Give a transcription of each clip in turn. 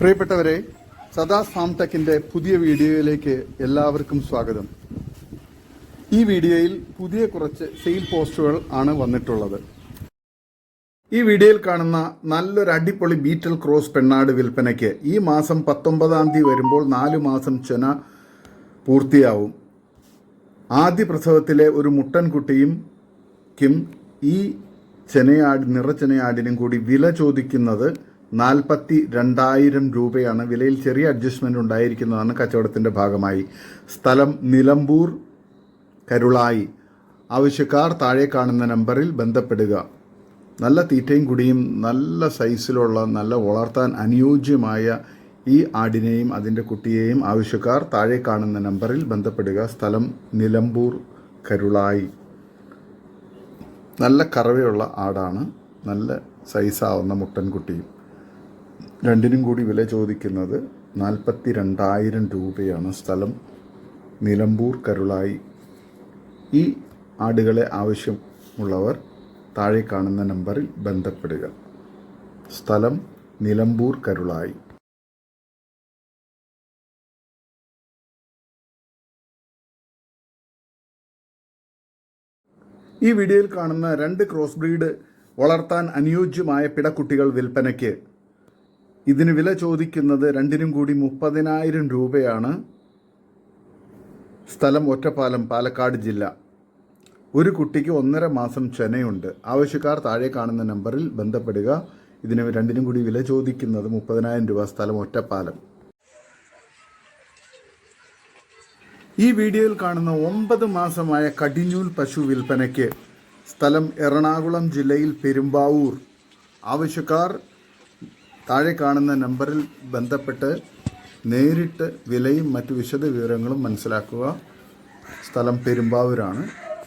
പ്രിയപ്പെട്ടവരെ സദാ സാംടെക്കിന്റെ പുതിയ വീഡിയോയിലേക്ക് എല്ലാവർക്കും സ്വാഗതം. ഈ വീഡിയോയിൽ പുതിയ കുറച്ച് സെയിൽ പോസ്റ്റുകൾ ആണ് വന്നിട്ടുള്ളത്. ഈ വീഡിയോയിൽ കാണുന്ന നല്ലൊരു അടിപൊളി ബീറ്റൽ ക്രോസ് പെണ്ണാട് വിൽപ്പനയ്ക്ക് ഈ മാസം പത്തൊമ്പതാം തീയതി വരുമ്പോൾ നാലു മാസം ചെന പൂർത്തിയാവും. ആദ്യ പ്രസവത്തിലെ ഒരു മുട്ടൻകുട്ടിയും കിം ഈ ചെനയാട് നിറച്ചെനയാടിനും കൂടി വില ചോദിക്കുന്നത് നാൽപ്പത്തി രണ്ടായിരം രൂപയാണ്. വിലയിൽ ചെറിയ അഡ്ജസ്റ്റ്മെന്റ് ഉണ്ടായിരിക്കുന്നതാണ് കച്ചവടത്തിന്റെ ഭാഗമായി. സ്ഥലം നിലമ്പൂർ കരുളായി. ആവശ്യക്കാർ താഴെ കാണുന്ന നമ്പറിൽ ബന്ധപ്പെടുക. നല്ല തീറ്റയും കുടിയും നല്ല സൈസിലുള്ള നല്ല വളർത്താൻ അനുയോജ്യമായ ഈ ആടിനെയും അതിന്റെ കുട്ടിയെയും ആവശ്യക്കാർ താഴെ കാണുന്ന നമ്പറിൽ ബന്ധപ്പെടുക. സ്ഥലം നിലമ്പൂർ കരുളായി. നല്ല കറവയുള്ള ആടാണ്. നല്ല സൈസാവുന്ന മുട്ടൻകുട്ടിയും രണ്ടിനും കൂടി വില ചോദിക്കുന്നത് നാൽപ്പത്തി രണ്ടായിരം രൂപയാണ്. സ്ഥലം നിലമ്പൂർ കരുളായി. ഈ ആടുകളെ ആവശ്യമുള്ളവർ താഴെ കാണുന്ന നമ്പറിൽ ബന്ധപ്പെടുക. സ്ഥലം നിലമ്പൂർ കരുളായി. ഈ വീഡിയോയിൽ കാണുന്ന രണ്ട് ക്രോസ് ബ്രീഡ് വളർത്താൻ അനുയോജ്യമായ പിടക്കുട്ടികൾ വിൽപ്പനയ്ക്ക്. ഇതിന് വില ചോദിക്കുന്നത് രണ്ടിനും കൂടി മുപ്പതിനായിരം രൂപയാണ്. സ്ഥലം ഒറ്റപ്പാലം പാലക്കാട് ജില്ല. ഒരു കുട്ടിക്ക് ഒന്നര മാസം ചെനയുണ്ട്. ആവശ്യക്കാർ താഴെ കാണുന്ന നമ്പറിൽ ബന്ധപ്പെടുക. ഇതിന് രണ്ടിനും കൂടി വില ചോദിക്കുന്നത് മുപ്പതിനായിരം രൂപ സ്ഥലം ഒറ്റപ്പാലം. ഈ വീഡിയോയിൽ കാണുന്ന ഒമ്പത് മാസമായ കടിഞ്ഞൂൽ പശു വിൽപ്പനയ്ക്ക് സ്ഥലം എറണാകുളം ജില്ലയിൽ പെരുമ്പാവൂർ. ആവശ്യക്കാർ താഴെ കാണുന്ന നമ്പറിൽ ബന്ധപ്പെട്ട് നേരിട്ട് വിലയും മറ്റു വിശദ വിവരങ്ങളും മനസ്സിലാക്കുക. സ്ഥലം പെരുമ്പാവൂരാണ്.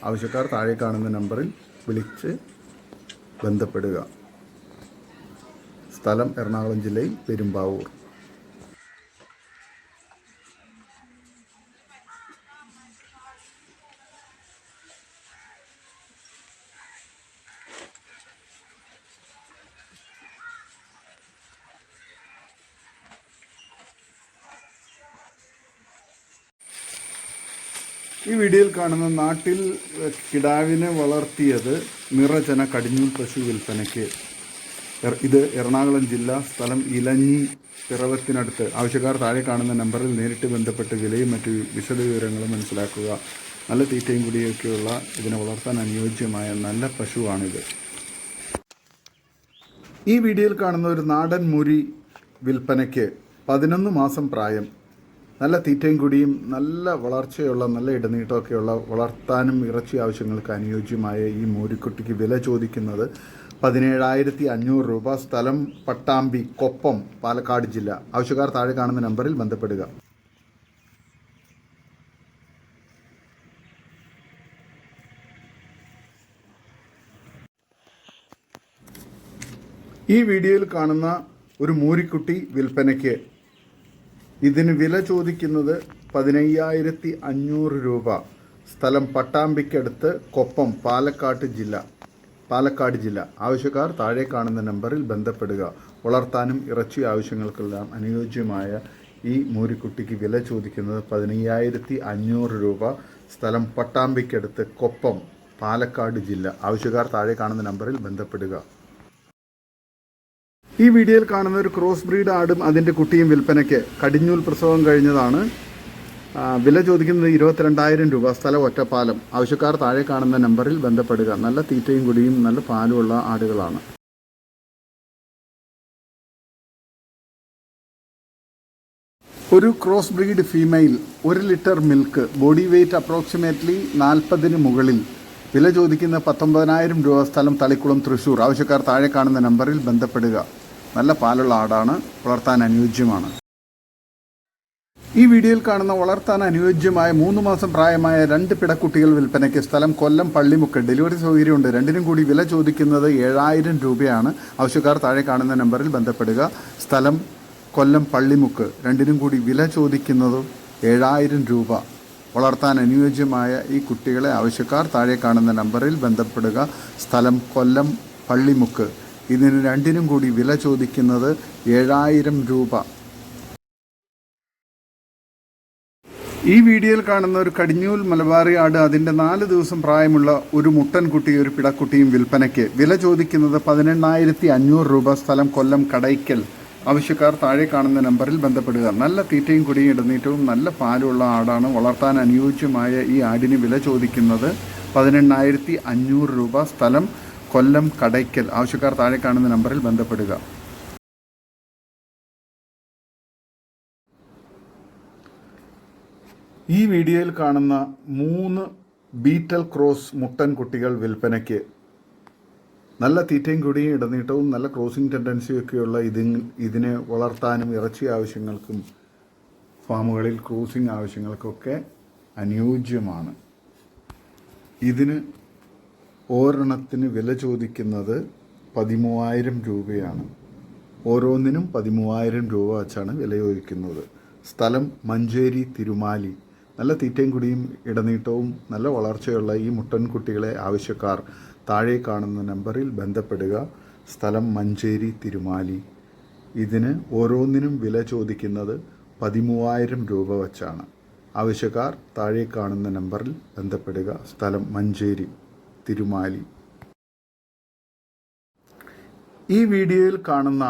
ആവശ്യക്കാർ താഴെ കാണുന്ന നമ്പറിൽ വിളിച്ച് ബന്ധപ്പെടുക. സ്ഥലം എറണാകുളം ജില്ലയിൽ പെരുമ്പാവൂർ. ഈ വീഡിയോയിൽ കാണുന്ന നാട്ടിൽ കിടാവിനെ വളർത്തിയത് നിറചന കടിഞ്ഞൂൽ പശു വിൽപ്പനയ്ക്ക്. ഇത് എറണാകുളം ജില്ല സ്ഥലം ഇലഞ്ഞി പിറവത്തിനടുത്ത്. ആവശ്യക്കാർ താഴെ കാണുന്ന നമ്പറിൽ നേരിട്ട് ബന്ധപ്പെട്ട് വിലയും മറ്റ് വിശദവിവരങ്ങളും മനസ്സിലാക്കുക. നല്ല തീറ്റയും കുടിയൊക്കെയുള്ള ഇതിനെ വളർത്താൻ അനുയോജ്യമായ നല്ല പശുവാണിത്. ഈ വീഡിയോയിൽ കാണുന്ന ഒരു നാടൻ മുരി വിൽപ്പനയ്ക്ക് പതിനൊന്ന് മാസം പ്രായം. നല്ല തീറ്റയും കുടിയും നല്ല വളർച്ചയുള്ള നല്ല ഇടനീട്ടമൊക്കെയുള്ള വളർത്താനും ഇറച്ചി ആവശ്യങ്ങൾക്ക് അനുയോജ്യമായ ഈ മോരിക്കുട്ടിക്ക് വില ചോദിക്കുന്നത് പതിനേഴായിരത്തി അഞ്ഞൂറ് രൂപ. സ്ഥലം പട്ടാമ്പി കൊപ്പം പാലക്കാട് ജില്ല. ആവശ്യക്കാർ താഴെ കാണുന്ന നമ്പറിൽ ബന്ധപ്പെടുക. ഈ വീഡിയോയിൽ കാണുന്ന ഒരു മൂരിക്കുട്ടി വിൽപ്പനയ്ക്ക് ഇതിന് വില ചോദിക്കുന്നത് പതിനയ്യായിരത്തി അഞ്ഞൂറ് രൂപ. സ്ഥലം പട്ടാമ്പിക്കടുത്ത് കൊപ്പം പാലക്കാട് ജില്ല. പാലക്കാട് ജില്ല. ആവശ്യക്കാർ താഴെ കാണുന്ന നമ്പറിൽ ബന്ധപ്പെടുക. വളർത്താനും ഇറച്ചി ആവശ്യങ്ങൾക്കെല്ലാം അനുയോജ്യമായ ഈ മൂരിക്കുട്ടിക്ക് വില ചോദിക്കുന്നത് പതിനയ്യായിരത്തി അഞ്ഞൂറ് രൂപ. സ്ഥലം പട്ടാമ്പിക്കടുത്ത് കൊപ്പം പാലക്കാട് ജില്ല. ആവശ്യക്കാർ താഴെ കാണുന്ന നമ്പറിൽ ബന്ധപ്പെടുക. ഈ വീഡിയോയിൽ കാണുന്ന ഒരു ക്രോസ് ബ്രീഡ് ആടും അതിന്റെ കുട്ടിയും വിൽപ്പനയ്ക്ക് കടിഞ്ഞൂൽ പ്രസവം കഴിഞ്ഞതാണ്. വില ചോദിക്കുന്നത് ഇരുപത്തിരണ്ടായിരം രൂപ. സ്ഥലം ഒറ്റപ്പാലം. ആവശ്യക്കാർ താഴെ കാണുന്ന നമ്പറിൽ ബന്ധപ്പെടുക. നല്ല തീറ്റയും കുടിയും നല്ല പാലുമുള്ള ആടുകളാണ്. ഒരു ക്രോസ് ബ്രീഡ് ഫീമെയിൽ ഒരു litre milk body weight approximately നാൽപ്പതിന് മുകളിൽ. വില ചോദിക്കുന്ന പത്തൊമ്പതിനായിരം രൂപ. സ്ഥലം തളിക്കുളം തൃശ്ശൂർ ആവശ്യക്കാർ താഴെ കാണുന്ന നമ്പറിൽ ബന്ധപ്പെടുക. നല്ല പാലുള്ള ആടാണ് വളർത്താൻ അനുയോജ്യമാണ്. ഈ വീഡിയോയിൽ കാണുന്ന വളർത്താൻ അനുയോജ്യമായ മൂന്ന് മാസം പ്രായമായ രണ്ട് പിടക്കുട്ടികൾ വിൽപ്പനയ്ക്ക് സ്ഥലം കൊല്ലം പള്ളിമുക്ക്. ഡെലിവറി സൗകര്യമുണ്ട്. രണ്ടിനും കൂടി വില ചോദിക്കുന്നത് ഏഴായിരം രൂപയാണ്. ആവശ്യക്കാർ താഴെ കാണുന്ന നമ്പറിൽ ബന്ധപ്പെടുക. സ്ഥലം കൊല്ലം പള്ളിമുക്ക്. രണ്ടിനും കൂടി വില ചോദിക്കുന്നത് ഏഴായിരം രൂപ. വളർത്താൻ അനുയോജ്യമായ ഈ കുട്ടികളെ ആവശ്യക്കാർ താഴെ കാണുന്ന നമ്പറിൽ ബന്ധപ്പെടുക. സ്ഥലം കൊല്ലം പള്ളിമുക്ക്. ഇതിന് രണ്ടിനും കൂടി വില ചോദിക്കുന്നത് ഏഴായിരം രൂപ. ഈ വീഡിയോയിൽ കാണുന്ന ഒരു കടിഞ്ഞൂൽ മലബാറി ആട് അതിന്റെ നാല് ദിവസം പ്രായമുള്ള ഒരു മുട്ടൻകുട്ടി ഒരു പിടക്കുട്ടിയും വിൽപ്പനയ്ക്ക് വില ചോദിക്കുന്നത് പതിനെണ്ണായിരത്തി അഞ്ഞൂറ് രൂപ സ്ഥലം കൊല്ലം കടയ്ക്കൽ. ആവശ്യക്കാർ താഴെ കാണുന്ന നമ്പറിൽ ബന്ധപ്പെടുക. നല്ല തീറ്റയും കുടിയും ഇടനീറ്റവും നല്ല പാലുള്ള ആടാണ്. വളർത്താൻ അനുയോജ്യമായ ഈ ആടിന് വില ചോദിക്കുന്നത് പതിനെണ്ണായിരത്തി അഞ്ഞൂറ് രൂപ സ്ഥലം കൊല്ലം കടയ്ക്കൽ ആവശ്യക്കാർ താഴെ കാണുന്ന നമ്പറിൽ ബന്ധപ്പെടുക. ഈ വീഡിയോയിൽ കാണുന്ന മൂന്ന് ബീറ്റൽ ക്രോസ് മുട്ടൻ കുട്ടികൾ വിൽപ്പനയ്ക്ക് നല്ല തീറ്റയും കുടിയും ഇടനീട്ടവും നല്ല ക്രോസിംഗ് ടെൻഡൻസിയും ഒക്കെയുള്ള ഇതി ഇതിനെ വളർത്താനും ഇറച്ചി ആവശ്യങ്ങൾക്കും ഫാമുകളിൽ ക്രോസിംഗ് ആവശ്യങ്ങൾക്കൊക്കെ അനുയോജ്യമാണ്. ഇതിന് ഒരെണ്ണത്തിന് വില ചോദിക്കുന്നത് പതിമൂവായിരം രൂപയാണ്. ഓരോന്നിനും പതിമൂവായിരം രൂപ വച്ചാണ് വില ചോദിക്കുന്നത്. സ്ഥലം മഞ്ചേരി തിരുമാലി. നല്ല തീറ്റയും കുടിയും ഇടനീട്ടവും നല്ല വളർച്ചയുള്ള ഈ മുട്ടൻകുട്ടികളെ ആവശ്യക്കാർ താഴെ കാണുന്ന നമ്പറിൽ ബന്ധപ്പെടുക. സ്ഥലം മഞ്ചേരി തിരുമാലി. ഇതിന് ഓരോന്നിനും വില ചോദിക്കുന്നത് പതിമൂവായിരം രൂപ വച്ചാണ്. ആവശ്യക്കാർ താഴെ കാണുന്ന നമ്പറിൽ ബന്ധപ്പെടുക. സ്ഥലം മഞ്ചേരി. തിരുമാലി. ഈ വീഡിയോയിൽ കാണുന്ന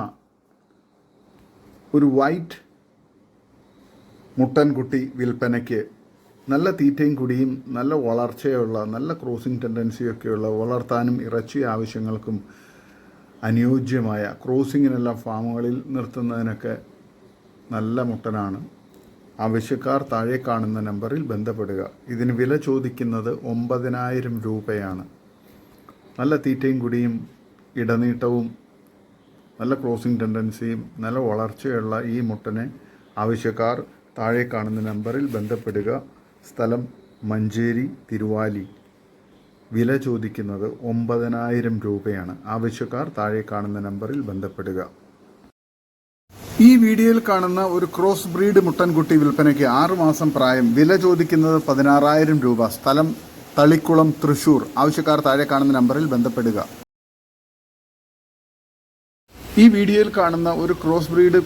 ഒരു വൈറ്റ് മുട്ടൻകുട്ടി വിൽപ്പനയ്ക്ക് നല്ല തീറ്റയും കുടിയും നല്ല വളർച്ചയുള്ള നല്ല ക്രോസിംഗ് ടെൻഡൻസിയൊക്കെയുള്ള വളർത്താനും ഇറച്ചി ആവശ്യങ്ങൾക്കും അനുയോജ്യമായ ക്രോസിങ്ങിനെല്ലാം ഫാമുകളിൽ നിർത്തുന്നതിനൊക്കെ നല്ല മുട്ടനാണ്. ആവശ്യക്കാർ താഴെ കാണുന്ന നമ്പറിൽ ബന്ധപ്പെടുക. ഇതിന് വില ചോദിക്കുന്നത് ഒമ്പതിനായിരം രൂപയാണ്. നല്ല തീറ്റയും കുടിയും ഇടനീട്ടവും നല്ല ക്രോസിംഗ് ടെൻഡൻസിയും നല്ല വളർച്ചയുള്ള ഈ മുട്ടനെ ആവശ്യക്കാർ താഴെ കാണുന്ന നമ്പറിൽ ബന്ധപ്പെടുക. സ്ഥലം മഞ്ചേരി തിരുവാലി. വില ചോദിക്കുന്നത് ഒമ്പതിനായിരം രൂപയാണ്. ആവശ്യക്കാർ താഴെ കാണുന്ന നമ്പറിൽ ബന്ധപ്പെടുക. ഈ വീഡിയോയിൽ കാണുന്ന ഒരു ക്രോസ് ബ്രീഡ് മുട്ടൻകുട്ടി വിൽപ്പനയ്ക്ക് ആറുമാസം പ്രായം വില ചോദിക്കുന്നത് പതിനാറായിരം രൂപ. സ്ഥലം തളിക്കുളം തൃശൂർ. ആവശ്യക്കാർ താഴെ കാണുന്ന നമ്പറിൽ ബന്ധപ്പെടുക. ഈ വീഡിയോയിൽ കാണുന്ന ഒരു ക്രോസ് ബ്രീഡ്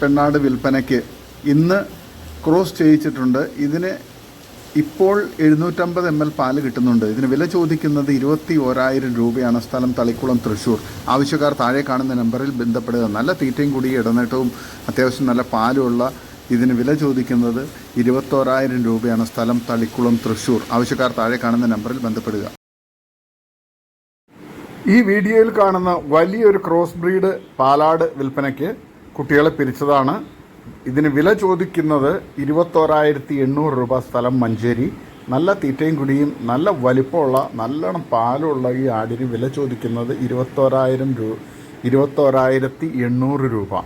പെണ്ണാട് വിൽപ്പനയ്ക്ക് ഇന്ന് ക്രോസ് ചെയ്യിച്ചിട്ടുണ്ട്. ഇതിന് ഇപ്പോൾ എഴുന്നൂറ്റമ്പത് എം എൽ പാൽ കിട്ടുന്നുണ്ട്. ഇതിന് വില ചോദിക്കുന്നത് ഇരുപത്തി ഓരായിരം രൂപയാണ്. സ്ഥലം തളിക്കുളം തൃശ്ശൂർ ആവശ്യക്കാർ താഴെ കാണുന്ന നമ്പറിൽ ബന്ധപ്പെടുക. നല്ല തീറ്റയും കൂടി ഇടനേട്ടവും അത്യാവശ്യം നല്ല പാലുമുള്ള ഇതിന് വില ചോദിക്കുന്നത് ഇരുപത്തോരായിരം രൂപയാണ്. സ്ഥലം തളിക്കുളം തൃശ്ശൂർ ആവശ്യക്കാർ താഴെ കാണുന്ന നമ്പറിൽ ബന്ധപ്പെടുക. ഈ വീഡിയോയിൽ കാണുന്ന വലിയൊരു ക്രോസ് ബ്രീഡ് പാലാട് വിൽപ്പനയ്ക്ക് കുട്ടികളെ പിരിച്ചതാണ്. ഇതിന് വില ചോദിക്കുന്നത് ഇരുപത്തോരായിരത്തി എണ്ണൂറ് രൂപ സ്ഥലം മഞ്ചേരി. നല്ല തീറ്റയും കുടിയും നല്ല വലിപ്പമുള്ള നല്ലോണം പാലുള്ള ഈ ആടിന് വില ചോദിക്കുന്നത് ഇരുപത്തോരായിരം രൂപ ഇരുപത്തോരായിരത്തി എണ്ണൂറ് രൂപ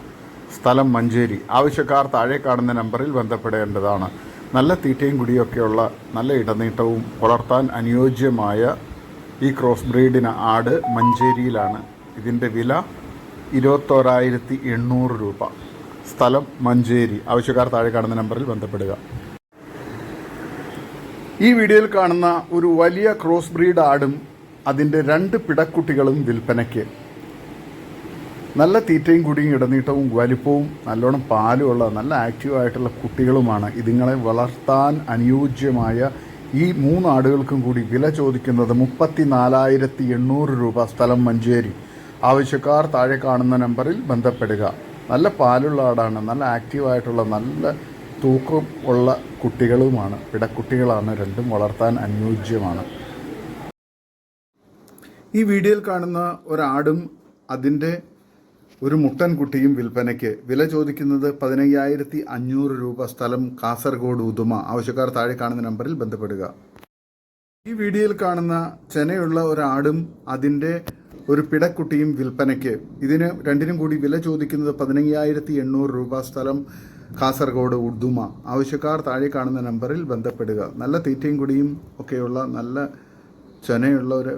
സ്ഥലം മഞ്ചേരി. ആവശ്യക്കാർ താഴെ കാണുന്ന നമ്പറിൽ ബന്ധപ്പെടേണ്ടതാണ്. നല്ല തീറ്റയും കുടിയൊക്കെയുള്ള നല്ല ഇടനീട്ടവും വളർത്താൻ അനുയോജ്യമായ ഈ ക്രോസ് ബ്രീഡിന് ആട് മഞ്ചേരിയിലാണ്. ഇതിന്റെ വില ഇരുപത്തോരായിരത്തി എണ്ണൂറ് രൂപ. സ്ഥലം മഞ്ചേരി. ആവശ്യക്കാർ താഴെ കാണുന്ന നമ്പറിൽ ബന്ധപ്പെടുക. ഈ വീഡിയോയിൽ കാണുന്ന ഒരു വലിയ ക്രോസ് ബ്രീഡ് ആടും അതിന്റെ രണ്ട് പിടക്കുട്ടികളും വിൽപ്പനയ്ക്ക്. നല്ല തീറ്റയും കുടിയും ഇടനീട്ടവും വലിപ്പവും നല്ലോണം പാലുമുള്ള നല്ല ആക്റ്റീവായിട്ടുള്ള കുട്ടികളുമാണ്. ഇതുങ്ങളെ വളർത്താൻ അനുയോജ്യമായ ഈ മൂന്ന് ആടുകൾക്കും കൂടി വില ചോദിക്കുന്നത് മുപ്പത്തി നാലായിരത്തി എണ്ണൂറ് രൂപ സ്ഥലം മഞ്ചേരി. ആവശ്യക്കാർ താഴെ കാണുന്ന നമ്പറിൽ ബന്ധപ്പെടുക. നല്ല പാലുള്ള ആടാണ് നല്ല ആക്റ്റീവായിട്ടുള്ള നല്ല തൂക്കം ഉള്ള കുട്ടികളുമാണ്. പിടക്കുട്ടികളാണ് രണ്ടും വളർത്താൻ അനുയോജ്യമാണ്. ഈ വീഡിയോയിൽ കാണുന്ന ഒരാടും അതിന്റെ ഒരു മുട്ടൻ കുട്ടിയും വിൽപ്പനയ്ക്ക് വില ചോദിക്കുന്നത് പതിനയ്യായിരത്തി അഞ്ഞൂറ് രൂപ സ്ഥലം കാസർഗോഡ് ഉദുമ. ആവശ്യക്കാർ താഴെ കാണുന്ന നമ്പറിൽ ബന്ധപ്പെടുക. ഈ വീഡിയോയിൽ കാണുന്ന ചെനയുള്ള ഒരാടും അതിന്റെ ഒരു പിടക്കുട്ടിയും വിൽപ്പനയ്ക്ക്. ഇതിന് രണ്ടിനും കൂടി വില ചോദിക്കുന്നത് പതിനയ്യായിരത്തി എണ്ണൂറ് രൂപ സ്ഥലം കാസർഗോഡ് ഉർദുമ. ആവശ്യക്കാർ താഴെ കാണുന്ന നമ്പറിൽ ബന്ധപ്പെടുക. നല്ല തീറ്റയും കുടിയും ഒക്കെയുള്ള നല്ല ചെനയുള്ള ഒരു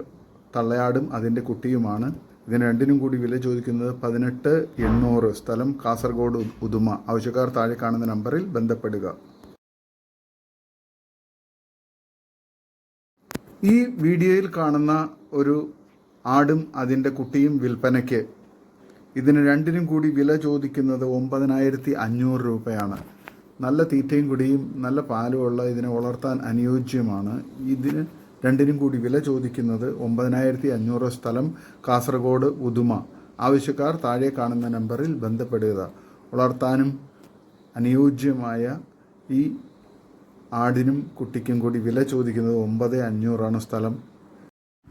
തള്ളയാടും അതിന്റെ കുട്ടിയുമാണ്. ഇതിന് രണ്ടിനും കൂടി വില ചോദിക്കുന്നത് പതിനെട്ട് എണ്ണൂറ് സ്ഥലം കാസർഗോഡ് ഉദുമ ആവശ്യക്കാർ താഴെ കാണുന്ന നമ്പറിൽ ബന്ധപ്പെടുക. ഈ വീഡിയോയിൽ കാണുന്ന ഒരു ആടും അതിന്റെ കുട്ടിയും വിൽപ്പനയ്ക്ക്. ഇതിന് രണ്ടിനും കൂടി വില ചോദിക്കുന്നത് ഒമ്പതിനായിരത്തി അഞ്ഞൂറ് രൂപയാണ്. നല്ല തീറ്റയും കുടിയും നല്ല പാലുമുള്ള ഇതിനെ വളർത്താൻ അനുയോജ്യമാണ്. ഇതിന് രണ്ടിനും കൂടി വില ചോദിക്കുന്നത് ഒമ്പതിനായിരത്തി അഞ്ഞൂറ് സ്ഥലം കാസർഗോഡ് ഉദുമ. ആവശ്യക്കാർ താഴെ കാണുന്ന നമ്പറിൽ ബന്ധപ്പെടുക. വളർത്താനും അനുയോജ്യമായ ഈ ആടിനും കുട്ടിക്കും കൂടി വില ചോദിക്കുന്നത് ഒമ്പത് അഞ്ഞൂറാണ് സ്ഥലം.